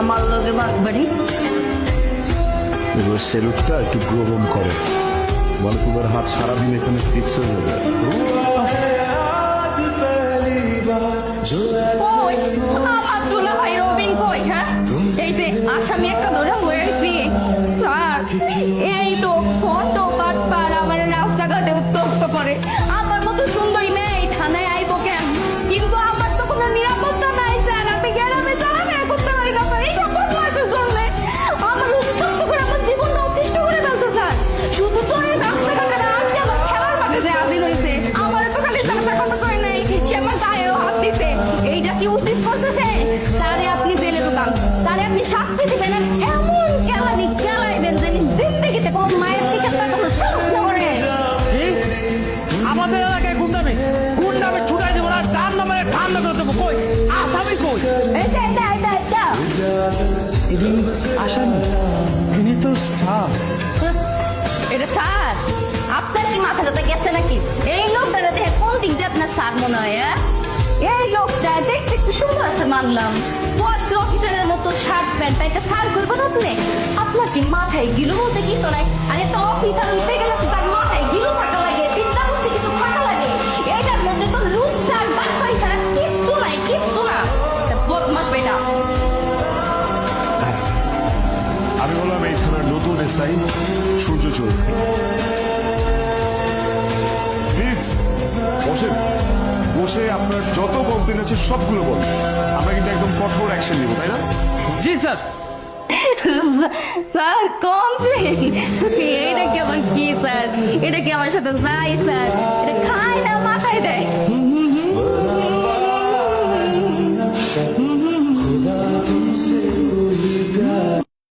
আমার লগে বাগবাড়ি এবার সেলুটটা একটু গ্রহণ করো। মানে তোমার হাত সারাদিন এখানে ফিক্স হয়ে যাবে। হ্যাঁ? এই আসামি একটা ধরে মরে গেছি স্যার শুধু তো এই রাস্তাঘাটে না আজকে আমার খেলার মাঠে যে হাজির হয়েছে আমার তো খালি তার কথা কয় নাই সে আমার গায়েও হাত দিছে। এইটা কি উচিত করছে সে? তারে আপনি জেলে ঢুকান তারে আপনি শাস্তি দিবেন আর এমন কেলানি কেলাইবেন যে জিন্দগিতে কোনো মায়ের দিকে তাকানোর সাহস না করে। আমাদের এলাকায় গুন্ডামি। গুন্ডামি ছুটাই দেবো না তার নামে ঠান্ডা করে দেবো। কই? আসামি কই? এইটা এইটা এইটা এইটা ইনি আসামি? ইনি তো সাপ। এটা স্যার, আপনার কি মাথা টাথা গেছে নাকি? এই লোকটা দেখে কোন দিক দিয়ে আপনার স্যার মনে হয় হ্যাঁ? এই লোকটা দেখতে একটু সুন্দর আছে মানলাম। ফোর্স অফিসারের মতো শার্ট প্যান্ট তাই স্যার করবেন আপনি? আপনার কি মাথায় গিলু বলতে কিছু নাই? আর একটা অফিসার উঠতে গেলে তার মাথায় গিলু থাকা লাগে বিদ্যা বলতে কিছু থাকা লাগে। এইটার মধ্যে তো লুজ স্যার বাটপাই ছাড়া কিচ্ছু নাই কিচ্ছু না। বদমাস বেটা। আমি বললাম এই এসআই সূর্য চৌধুরী প্লিজ বসেন বসে আপনার যত কমপ্লেন আছে সবগুলো বলুন। আমরা কিন্তু একদম কঠোর অ্যাকশন নিব তাই না? জি স্যার। স্যার কমপ্লেন এটা কি আমার কি স্যার? এটা কি আমার সাথে যাই স্যার?